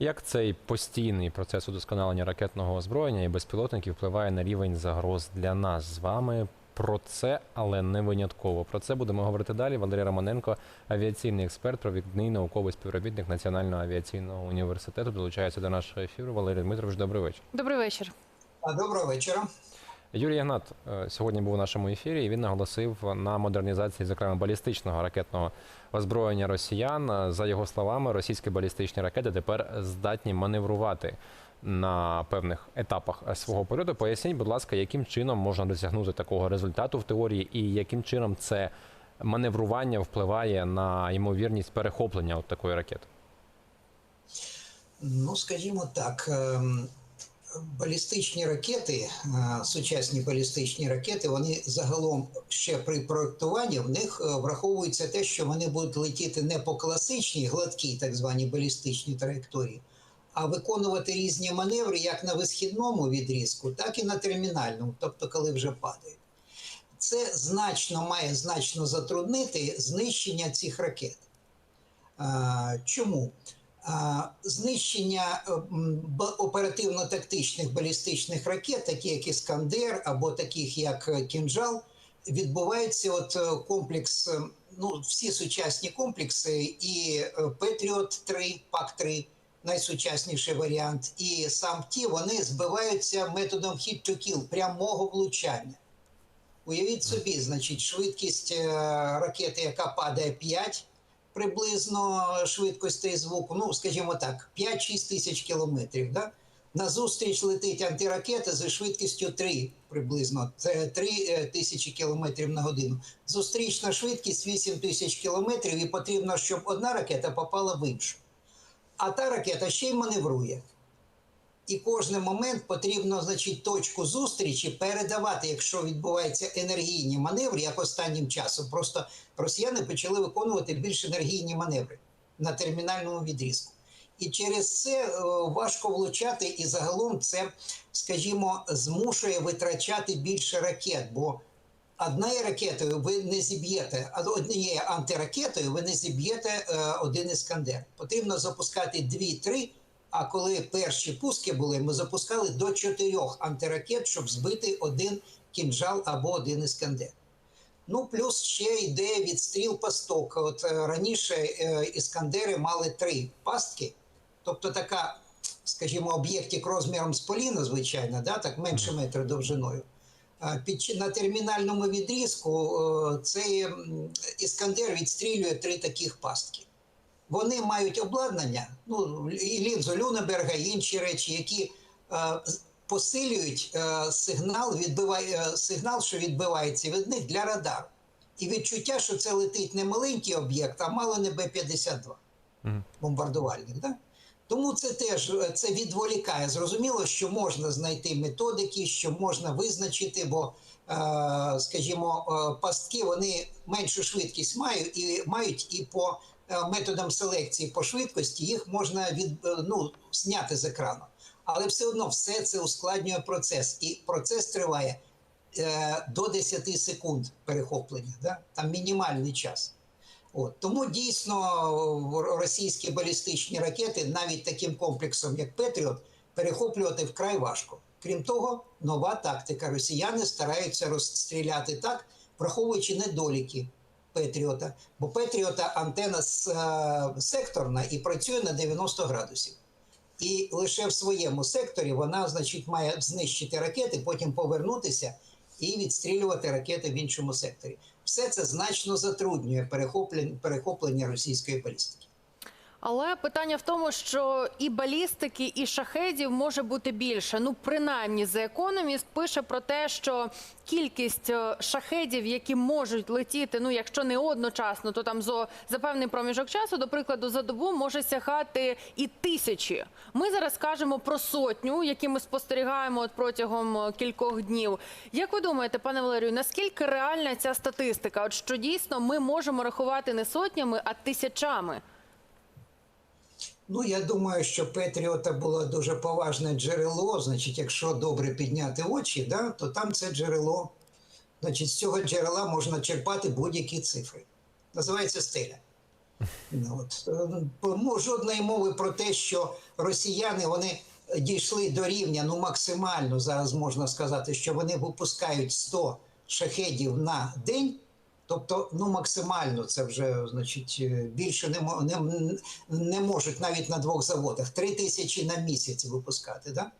Як цей постійний процес удосконалення ракетного озброєння і безпілотників впливає на рівень загроз для нас з вами? Про це, але не винятково. Про це будемо говорити далі. Валерій Романенко, авіаційний експерт, провідний науковий співробітник Національного авіаційного університету, долучається до нашого ефіру. Валерій Дмитрович, добрий вечір. Добрий вечір. Доброго вечора. Юрій Ягнат е, сьогодні був у нашому ефірі, і він наголосив на модернізації, зокрема балістичного ракетного озброєння росіян. Е, За його словами, російські балістичні ракети тепер здатні маневрувати на певних етапах е, свого польоту. Поясніть, будь ласка, яким чином можна досягнути такого результату в теорії, і яким чином це маневрування впливає на ймовірність перехоплення от такої ракети? Ну, скажімо так, ем, балістичні ракети, е, сучасні балістичні ракети, вони загалом ще при проєктуванні в них е, враховується те, що вони будуть летіти не по класичній гладкій, так званій балістичній траєкторії, а виконувати різні маневри як на висхідному відрізку, так і на термінальному, тобто коли вже падають. Це значно має значно затруднити знищення цих ракет. Чому? Знищення е, оперативно-тактичних балістичних ракет, такі як Іскандер або таких як е, Кінжал, відбувається от е, комплекс, ну всі сучасні комплекси, і Петріот 3, ПАК 3 найсучасніший варіант, і сам ті вони збиваються методом hit to kill, прямого влучання. Уявіть собі, значить, швидкість ракети, яка падає 5 приблизно швидкостей звуку, ну, скажімо так, 5-6 тисяч кілометрів. Да? Назустріч летить антиракета зі швидкістю 3 приблизно, 3 тисячі кілометрів на годину. Зустрічна швидкість 8 тисяч кілометрів, і потрібно, щоб одна ракета попала в іншу. А та ракета ще й маневрує. І кожен момент потрібно, значить, точку зустрічі передавати, якщо відбуваються енергійні маневри, як останнім часом. Просто росіяни почали виконувати більш енергійні маневри на термінальному відрізку. І через це е, важко влучати, і загалом це, скажімо, змушує витрачати більше ракет. Бо однією ракетою ви не зіб'єте, а однією антиракетою ви не зіб'єте е, один іскандер. Потрібно запускати дві-три. А коли перші пуски були, ми запускали до чотирьох антиракет, щоб збити один кінжал або один іскандер. Ну, плюс ще йде відстріл пасток. От е, раніше е, іскандери мали три пастки, тобто така, скажімо, об'єктик розміром з поліна, звичайно, да, так менше метра довжиною. Під, на термінальному відрізку е, цей іскандер відстрілює три таких пастки. Вони мають обладнання, ну і лінзу Люнеберга, і інші речі, які е, посилюють е, сигнал, відбиває е, сигнал, що відбивається від них для радару. І відчуття, що це летить не маленький об'єкт, а мало не Б-52 Мгм. бомбардувальник. Да? Тому це теж е, це відволікає. Зрозуміло, що можна знайти методики, що можна визначити, бо, е, скажімо, е, пастки вони меншу швидкість мають і мають і по е, методам селекції по швидкості їх можна від, е, ну, зняти з екрану. Але все одно все це ускладнює процес, і процес триває е, до 10 секунд перехоплення. Да? Там мінімальний час. От тому дійсно російські балістичні ракети, навіть таким комплексом, як Петріот, перехоплювати вкрай важко. Крім того, нова тактика. Росіяни стараються розстріляти так, враховуючи недоліки Петріота. Бо Петріота антена е, секторна і працює на 90 градусів. І лише в своєму секторі вона, значить, має знищити ракети, потім повернутися і відстрілювати ракети в іншому секторі. Все це значно затруднює перехоплення, російської балістики. Але питання в тому, що і балістики, і шахедів може бути більше. Ну, принаймні, The Economist пише про те, що кількість е, шахедів, які можуть летіти, ну якщо не одночасно, то там за, за певний проміжок часу, до прикладу, за добу може сягати і тисячі. Ми зараз кажемо про сотню, які ми спостерігаємо от протягом е, кількох днів. Як ви думаєте, пане Валерію, наскільки реальна ця статистика? От що дійсно ми можемо рахувати не сотнями, а тисячами? Ну, я думаю, що Петріота було дуже поважне джерело. Значить, якщо добре підняти очі, да, то там це джерело. Значить, з цього джерела можна черпати будь-які цифри. Називається стеля. Ну, От. е, Жодної мови про те, що росіяни вони дійшли до рівня, ну максимально зараз можна сказати, що вони випускають 100 шахедів на день. Тобто, ну максимально це вже значить е, більше не, не, не можуть навіть на двох заводах. Три тисячі на місяць випускати. Да?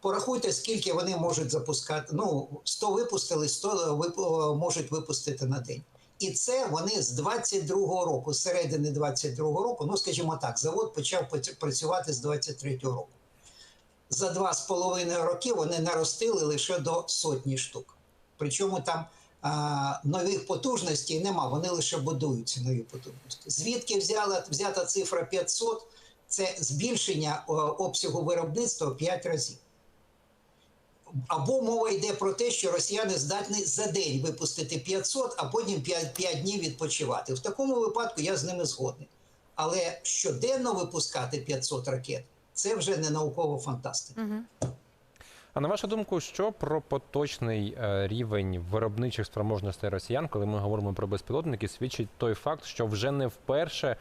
Порахуйте, скільки вони можуть запускати. Ну, 100 випустили, 100 вип- можуть випустити на день. І це вони з 22-го року, з середини 22-го року, ну скажімо так, завод почав працювати з 23-го року. За два з половиною роки вони наростили лише до сотні штук. Причому там нових потужностей нема, вони лише будуються нові потужності. Звідки взяла, взята цифра 500? Це збільшення обсягу виробництва в 5 разів. Або мова йде про те, що росіяни здатні за день випустити 500, а потім 5, 5 днів відпочивати. В такому випадку я з ними згодний. Але щоденно випускати 500 ракет це вже не наукова фантастика. А на вашу думку, що про поточний е, рівень виробничих спроможностей росіян, коли ми говоримо про безпілотники, свідчить той факт, що вже не вперше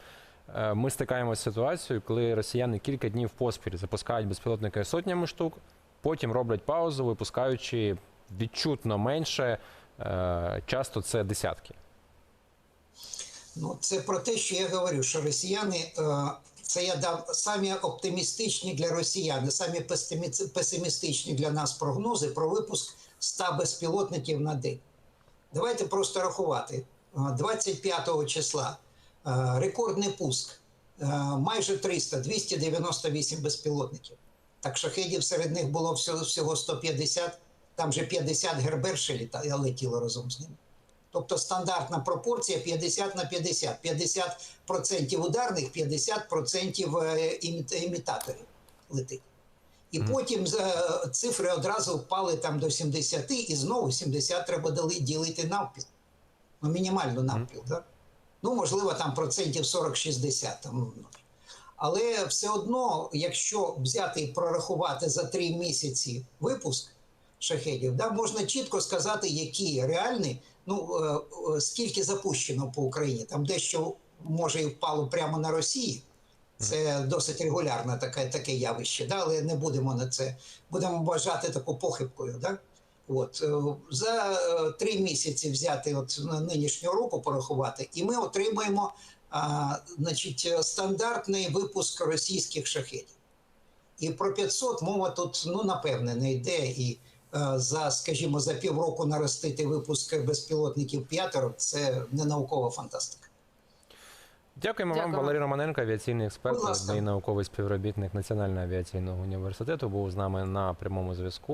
е, ми стикаємося з ситуацією, коли росіяни кілька днів поспіль запускають безпілотники сотнями штук, потім роблять паузу, випускаючи відчутно менше, е, часто це десятки. Ну, це про те, що я говорю, що росіяни, це я дав самі оптимістичні для росіян, самі песимістичні для нас прогнози про випуск 100 безпілотників на день. Давайте просто рахувати. Е, 25 числа рекордний пуск майже 300, 298 безпілотників. Так шахедів серед них було всього, всього 150, там же 50 герберші летіло разом з ними. Тобто стандартна пропорція 50 на 50. 50% ударних, 50% е, імітаторів летить. І потім е, цифри одразу впали там до 70, і знову 70 треба дали- ділити навпіл. Ну, мінімально навпіл, так? Ну, можливо, там процентів 40-60. Там. ну. Але все одно, якщо взяти і прорахувати за три місяці випуск шахедів, да, можна чітко сказати, які реальні, ну е, е, скільки запущено по Україні. Там дещо може і впало прямо на Росії. Це досить регулярне таке, таке явище, да? але не будемо на це. Будемо вважати таку похибкою. Да? От, е, за три місяці взяти от на нинішнього року порахувати, і ми отримаємо а, значить, стандартний випуск російських шахетів. І про 500 мова тут, ну, напевне, не йде. І за, скажімо, за півроку наростити випуск безпілотників п'ятеро це не наукова фантастика. Дякуємо вам, Валерій Романенко, авіаційний експерт і науковий співробітник Національного авіаційного університету. Був з нами на прямому зв'язку.